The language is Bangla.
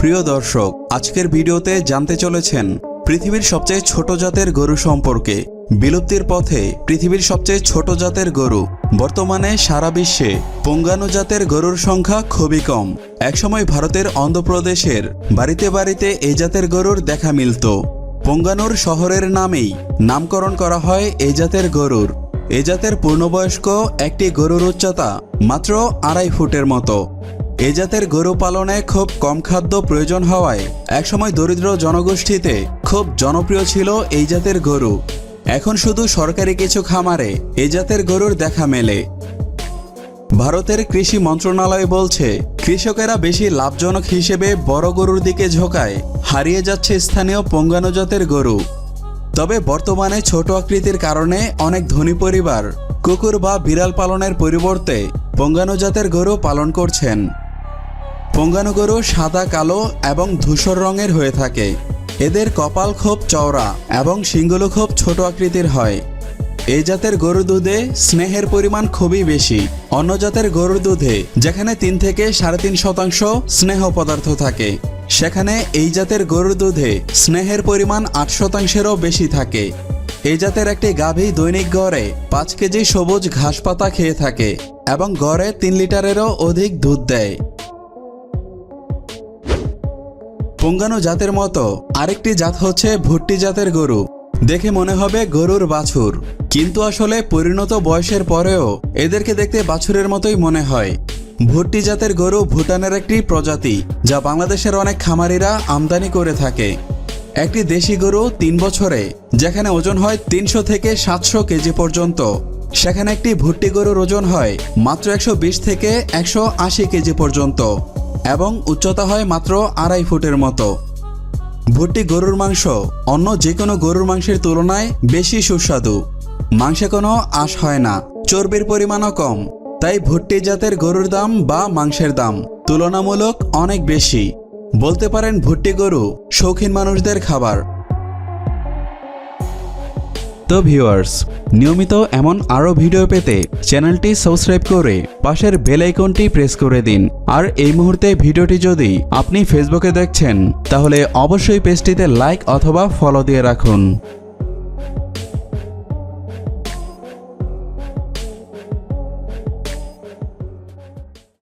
প্রিয় দর্শক, আজকের ভিডিওতে জানতে চলেছেন পৃথিবীর সবচেয়ে ছোট জাতের গরু সম্পর্কে। বিলুপ্তির পথে পৃথিবীর সবচেয়ে ছোট জাতের গরু। বর্তমানে সারা বিশ্বে পঙ্গানু জাতের গরুর সংখ্যা খুবই কম। একসময় ভারতের অন্ধ্রপ্রদেশের বাড়িতে বাড়িতে এই জাতের গরুর দেখা মিলত। পঙ্গানুর শহরের নামেই নামকরণ করা হয় এই জাতের গরুর। এ জাতের পূর্ণবয়স্ক একটি গরুর উচ্চতা মাত্র আড়াই ফুটের মতো। এ জাতের গরু পালনে খুব কম খাদ্য প্রয়োজন হওয়ায় একসময় দরিদ্র জনগোষ্ঠীতে খুব জনপ্রিয় ছিল এই জাতের গরু। এখন শুধু সরকারি কিছু খামারে এ জাতের গরুর দেখা মেলে। ভারতের কৃষি মন্ত্রণালয় বলছে, কৃষকেরা বেশি লাভজনক হিসেবে বড় গরুর দিকে ঝোঁকায়, হারিয়ে যাচ্ছে স্থানীয় পঙ্গানু জাতের গরু। তবে বর্তমানে ছোট আকৃতির কারণে অনেক ধনী পরিবার, কুকুর বা বিড়াল পালনের পরিবর্তে পঙ্গানু জাতের গরু পালন করছেন। পঙ্গানু গরু সাদা, কালো এবং ধূসর রঙের হয়ে থাকে। এদের কপাল খুব চওড়া এবং শিংগুলো খুব ছোট আকৃতির হয়। এই জাতের গরুর দুধে স্নেহের পরিমাণ খুবই বেশি। অন্য জাতের গরুর দুধে যেখানে তিন থেকে সাড়ে তিন শতাংশ স্নেহ পদার্থ থাকে, সেখানে এই জাতের গরুর দুধে স্নেহের পরিমাণ আট শতাংশেরও বেশি থাকে। এই জাতের একটি গাভী দৈনিক গড়ে পাঁচ কেজি সবুজ ঘাস পাতা খেয়ে থাকে এবং গড়ে তিন লিটারেরও অধিক দুধ দেয়। পঙ্গানু জাতের মতো, আরেকটি জাত হচ্ছে ভুট্টি জাতের গরু। দেখে মনে হবে গরুর বাছুর। কিন্তু আসলে পরিণত বয়সের পরেও এদেরকে দেখতে বাছুরের মতোই মনে হয়। ভুট্টি জাতের গরু ভুটানের একটি প্রজাতি, যা বাংলাদেশের অনেক খামারিরা আমদানি করে থাকে। একটি দেশি গরু তিন বছরে, যেখানে ওজন হয় তিনশো থেকে সাতশো কেজি পর্যন্ত। সেখানে একটি ভুট্টি গরুর ওজন হয় মাত্র একশো বিশ থেকে একশো আশি কেজি পর্যন্ত। এবং উচ্চতা হয় মাত্র আড়াই ফুটের মতো। ভুট্টি গরুর মাংস, অন্য যে কোনো গরুর মাংসের তুলনায় বেশি সুস্বাদু। মাংসে কোনো আশ হয় না, চর্বির পরিমাণও কম। তাই ভুট্টি জাতের গরুর দাম বা মাংসের দাম তুলনামূলক অনেক বেশি। বলতে পারেন ভুট্টি গরু শৌখিন মানুষদের খাবার। তো ভিউয়ার্স নিয়মিত এমন আরও ভিডিও পেতে চ্যানেলটি সাবস্ক্রাইব করে পাশের বেল আইকনটি প্রেস করে দিন। আর এই মুহূর্তে ভিডিওটি যদি আপনি ফেসবুকে দেখছেন, তাহলে অবশ্যই পেজটিতে লাইক অথবা ফলো দিয়ে রাখুন।